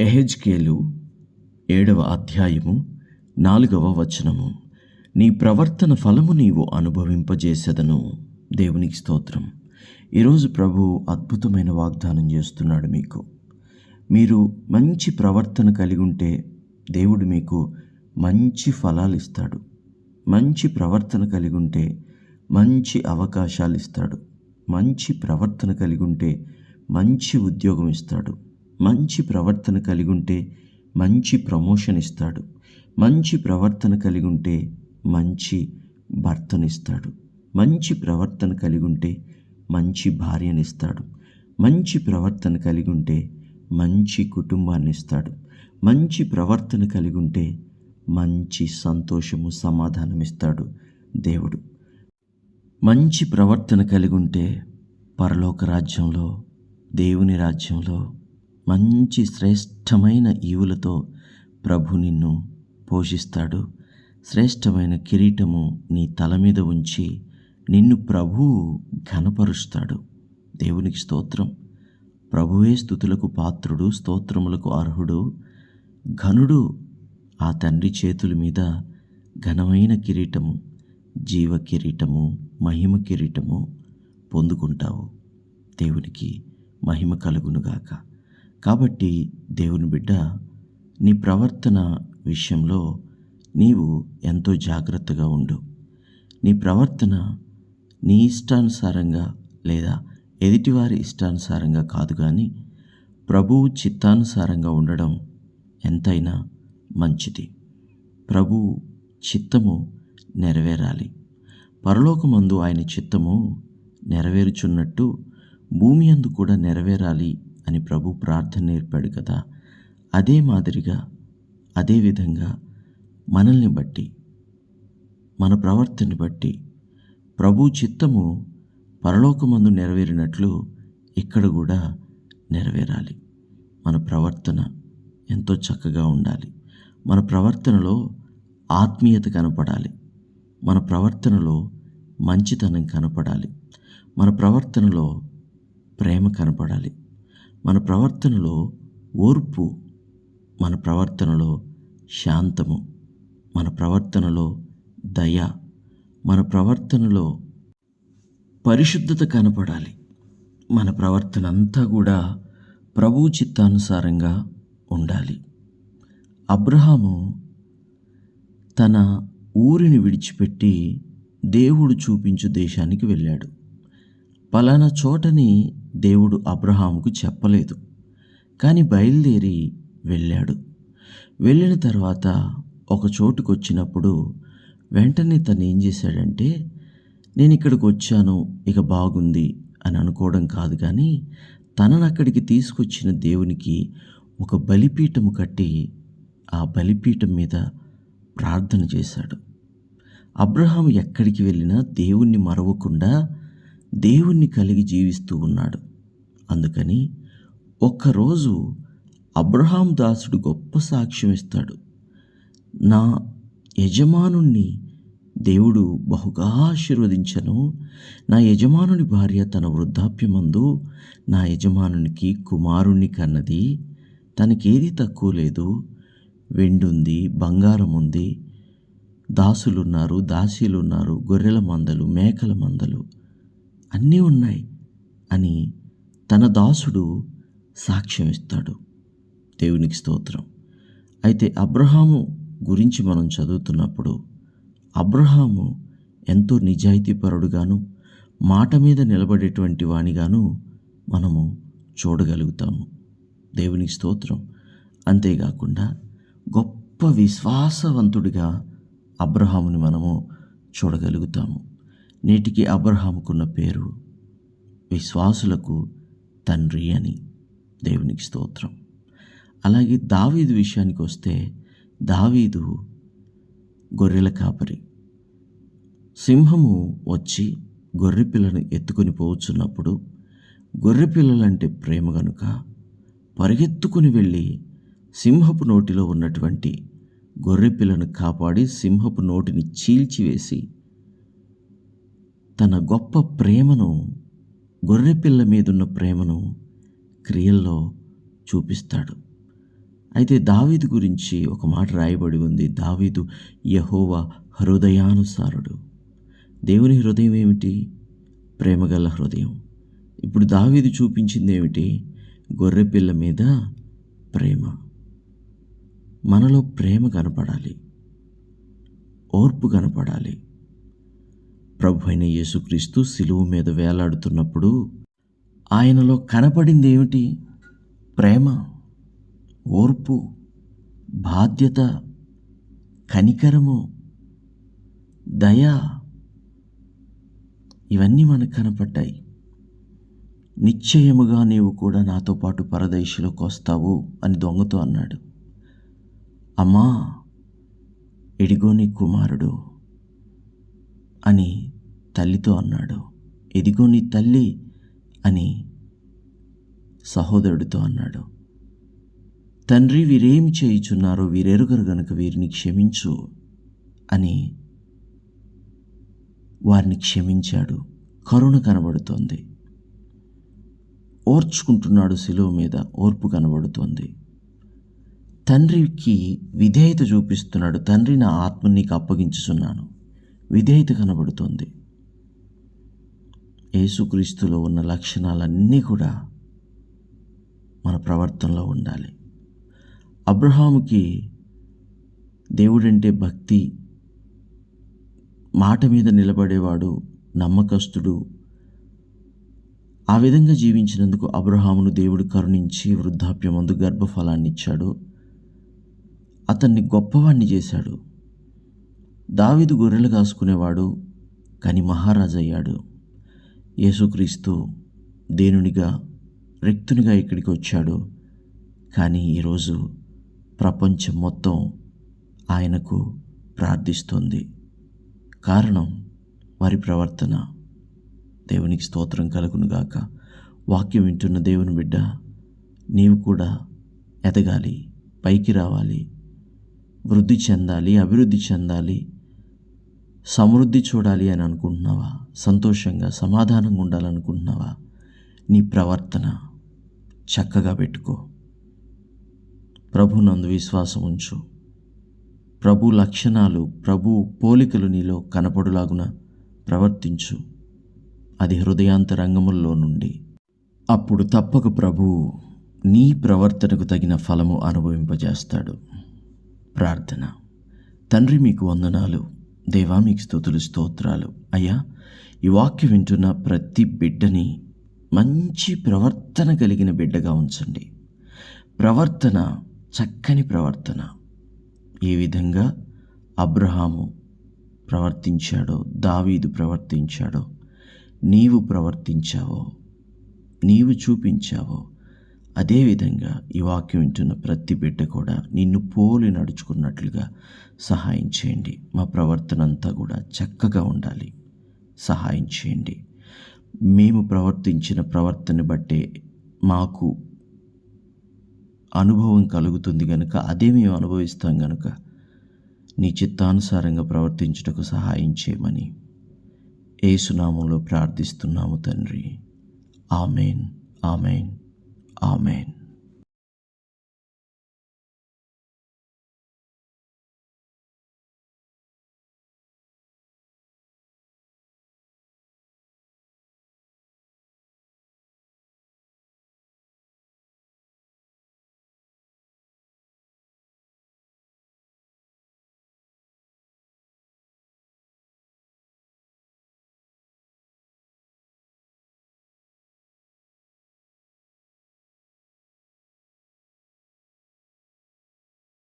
ఎహెజ్కేలు ఏడవ అధ్యాయము నాలుగవ వచనము. నీ ప్రవర్తన ఫలము నీవు అనుభవింపజేసెదను. దేవునికి స్తోత్రం. ఈరోజు ప్రభు అద్భుతమైన వాగ్దానం చేస్తున్నాడు మీకు. మీరు మంచి ప్రవర్తన కలిగి ఉంటే దేవుడు మీకు మంచి ఫలాలు ఇస్తాడు. మంచి ప్రవర్తన కలిగి ఉంటే మంచి అవకాశాలు ఇస్తాడు. మంచి ప్రవర్తన కలిగి ఉంటే మంచి ఉద్యోగం ఇస్తాడు. మంచి ప్రవర్తన కలిగి ఉంటే మంచి ప్రమోషన్ ఇస్తాడు. మంచి ప్రవర్తన కలిగి ఉంటే మంచి భర్తనిస్తాడు. మంచి ప్రవర్తన కలిగి ఉంటే మంచి భార్యనిస్తాడు. మంచి ప్రవర్తన కలిగి ఉంటే మంచి కుటుంబాన్ని ఇస్తాడు మంచి ప్రవర్తన కలిగి ఉంటే మంచి సంతోషము సమాధానం ఇస్తాడు దేవుడు. మంచి ప్రవర్తన కలిగి ఉంటే పరలోక రాజ్యంలో దేవుని రాజ్యంలో మంచి శ్రేష్టమైన ఈవులతో ప్రభు నిన్ను పోషిస్తాడు. శ్రేష్టమైన కిరీటము నీ తల మీద ఉంచి నిన్ను ప్రభువు ఘనపరుస్తాడు. దేవునికి స్తోత్రం. ప్రభువే స్థుతులకు పాత్రుడు స్తోత్రములకు అర్హుడు. ఘనుడు ఆ తండ్రి చేతుల మీద ఘనమైన కిరీటము జీవ కిరీటము మహిమ కిరీటము పొందుకుంటావు. దేవునికి మహిమ కలుగునుగాక. కాబట్టి దేవుని బిడ్డ నీ ప్రవర్తన విషయంలో నీవు ఎంతో జాగ్రత్తగా ఉండు. నీ ప్రవర్తన నీ ఇష్టానుసారంగా లేదా ఎదుటివారి ఇష్టానుసారంగా కాదు కానీ ప్రభువు చిత్తానుసారంగా ఉండడం ఎంతైనా మంచిది. ప్రభు చిత్తము నెరవేరాలి. పరలోకమందు ఆయన చిత్తము నెరవేరుచున్నట్టు భూమి అందు కూడా నెరవేరాలి అని ప్రభు ప్రార్థన నేర్పాడు కదా. అదే మాదిరిగా అదే విధంగా మనల్ని బట్టి మన ప్రవర్తనని బట్టి ప్రభు చిత్తము పరలోకమందు నెరవేరినట్లు ఇక్కడ కూడా నెరవేరాలి. మన ప్రవర్తన ఎంతో చక్కగా ఉండాలి. మన ప్రవర్తనలో ఆత్మీయత కనపడాలి. మన ప్రవర్తనలో మంచితనం కనపడాలి. మన ప్రవర్తనలో ప్రేమ కనపడాలి. మన ప్రవర్తనలో ఓర్పు మన ప్రవర్తనలో శాంతము మన ప్రవర్తనలో దయ మన ప్రవర్తనలో పరిశుద్ధత కనపడాలి. మన ప్రవర్తన అంతా కూడా ప్రభు చిత్తానుసారంగా ఉండాలి. అబ్రహాము తన ఊరిని విడిచిపెట్టి దేవుడు చూపించు దేశానికి వెళ్ళాడు. పలానా చోటని దేవుడు అబ్రహాముకు చెప్పలేదు. కానీ బయలుదేరి వెళ్ళాడు. వెళ్ళిన తర్వాత ఒక చోటుకు వచ్చినప్పుడు వెంటనే తను ఏం చేశాడంటే నేను ఇక్కడికి వచ్చాను ఇక బాగుంది అని అనుకోవడం కాదు కానీ తనను అక్కడికి తీసుకొచ్చిన దేవునికి ఒక బలిపీఠము కట్టి ఆ బలిపీఠం మీద ప్రార్థన చేశాడు. అబ్రహాం ఎక్కడికి వెళ్ళినా దేవుణ్ణి మరవకుండా దేవుణ్ణి కలిగి జీవిస్తూ ఉన్నాడు. అందుకని ఒక్కరోజు అబ్రహాం దాసుడు గొప్ప సాక్ష్యం ఇస్తాడు. నా యజమానుణ్ణి దేవుడు బహుగా ఆశీర్వదించను. నా యజమానుని భార్య తన వృద్ధాప్యమందు నా యజమానునికి కుమారుణ్ణి కన్నది. తనకేది తక్కువ లేదు. వెండుంది బంగారం ఉంది దాసులున్నారు దాసీలున్నారు గొర్రెల మందలు మేకల మందలు. అన్నీ ఉన్నాయి అని తన దాసుడు సాక్ష్యం ఇస్తాడు. దేవునికి స్తోత్రం. అయితే అబ్రహాము గురించి మనం చదువుతున్నప్పుడు అబ్రహాము ఎంతో నిజాయితీపరుడుగాను మాట మీద నిలబడేటువంటి వానిగాను మనము చూడగలుగుతాము. దేవునికి స్తోత్రం. అంతేకాకుండా గొప్ప విశ్వాసవంతుడిగా అబ్రహాముని మనము చూడగలుగుతాము. నేటికి అబ్రహాముకున్న పేరు విశ్వాసులకు తండ్రి అని దేవునికి స్తోత్రం. అలాగే దావీదు విషయానికి వస్తే దావీదు గొర్రెల కాపరి. సింహము వచ్చి గొర్రె పిల్లను ఎత్తుకొని పోవచ్చున్నప్పుడు గొర్రె పిల్లలంటే ప్రేమ గనుక పరిగెత్తుకుని వెళ్ళి సింహపు నోటిలో ఉన్నటువంటి గొర్రె పిల్లను కాపాడి సింహపు నోటిని చీల్చివేసి తన గొప్ప ప్రేమను గొర్రె పిల్ల మీదున్న ప్రేమను క్రియల్లో చూపిస్తాడు. అయితే దావీదు గురించి ఒక మాట రాయబడి ఉంది. దావీదు యహోవ హృదయానుసారుడు. దేవుని హృదయం ఏమిటి? ప్రేమగల హృదయం. ఇప్పుడు దావీదు చూపించింది ఏమిటి గొర్రె పిల్ల మీద ప్రేమ. మనలో ప్రేమ కనపడాలి. ఓర్పు కనపడాలి. ప్రభు అయిన యేసుక్రీస్తు సిలువు మీద వేలాడుతున్నప్పుడు ఆయనలో కనపడింది ఏమిటి ప్రేమ ఓర్పు బాధ్యత కనికరము దయ ఇవన్నీ మనకు కనపడ్డాయి. నిశ్చయముగా నీవు కూడా నాతో పాటు పరదేశిలోకి వస్తావు అని దొంగతో అన్నాడు. అమ్మా ఇడిగో నీ కుమారుడు. అని తల్లితో అన్నాడు. ఎదిగో నీ తల్లి అని సహోదరుడితో అన్నాడు. తండ్రి వీరేమి చేయుచున్నారో వీరెరుగరు గనుక వీరిని క్షమించు అని వారిని క్షమించాడు. కరుణ కనబడుతోంది. ఓర్చుకుంటున్నాడు శిలువ మీద. ఓర్పు కనబడుతోంది. తండ్రికి విధేయత చూపిస్తున్నాడు. తండ్రి నా ఆత్మ నీకు అప్పగించుచున్నాను. విధేయత కనబడుతోంది. యేసుక్రీస్తులో ఉన్న లక్షణాలన్నీ కూడా మన ప్రవర్తనలో ఉండాలి. అబ్రహాముకి దేవుడంటే భక్తి మాట మీద నిలబడేవాడు నమ్మకస్తుడు. ఆ విధంగా జీవించినందుకు అబ్రహామును దేవుడు కరుణించి వృద్ధాప్యమందు గర్భఫలాన్ని ఇచ్చాడు అతన్ని గొప్పవాణ్ణి చేశాడు. దావిదు గొర్రెలు కాసుకునేవాడు కానీ మహారాజు అయ్యాడు యేసుక్రీస్తు దేనునిగా రిక్తునిగా ఇక్కడికి వచ్చాడు. కానీ ఈరోజు ప్రపంచం మొత్తం ఆయనకు ప్రార్థిస్తోంది. కారణం వారి ప్రవర్తన. దేవునికి స్తోత్రం కలుగునుగాక వాక్యం వింటున్న దేవుని బిడ్డ నీవు కూడా ఎదగాలి పైకి రావాలి వృద్ధి చెందాలి అభివృద్ధి చెందాలి సమృద్ధి చూడాలి అని అనుకుంటున్నావా? సంతోషంగా సమాధానంగా ఉండాలనుకుంటున్నావా? నీ ప్రవర్తన చక్కగా పెట్టుకో. ప్రభు నందు విశ్వాసం ఉంచు. ప్రభు లక్షణాలు ప్రభు పోలికలు నీలో కనపడులాగున ప్రవర్తించు. అది హృదయాంతరంగముల్లో నుండి. అప్పుడు తప్పక ప్రభు నీ ప్రవర్తనకు తగిన ఫలము అనుభవింపజేస్తాడు. ప్రార్థన. తండ్రి మీకు వందనాలు. దేవా మీకు స్థుతులు స్తోత్రాలు. అయ్యా ఈ వాక్యం వింటున్న ప్రతి బిడ్డని మంచి ప్రవర్తన కలిగిన బిడ్డగా ఉంచండి. ప్రవర్తన చక్కని ప్రవర్తన. ఏ విధంగా అబ్రహాము ప్రవర్తించాడో దావీదు ప్రవర్తించాడో నీవు ప్రవర్తించావో నీవు చూపించావో అదేవిధంగా ఈ వాక్యం వింటున్న ప్రతి బిడ్డ కూడా నిన్ను పోలి నడుచుకున్నట్లుగా సహాయం చేయండి. మా ప్రవర్తన అంతా కూడా చక్కగా ఉండాలి. సహాయం చేయండి. మేము ప్రవర్తించిన ప్రవర్తన బట్టే మాకు అనుభవం కలుగుతుంది కనుక అదే మేము అనుభవిస్తాం కనుక నీ చిత్తానుసారంగా ప్రవర్తించుటకు సహాయం చేయమని ఏసునామంలో ప్రార్థిస్తున్నాము తండ్రి. ఆమెన్. ఆమెన్. ఆమెన్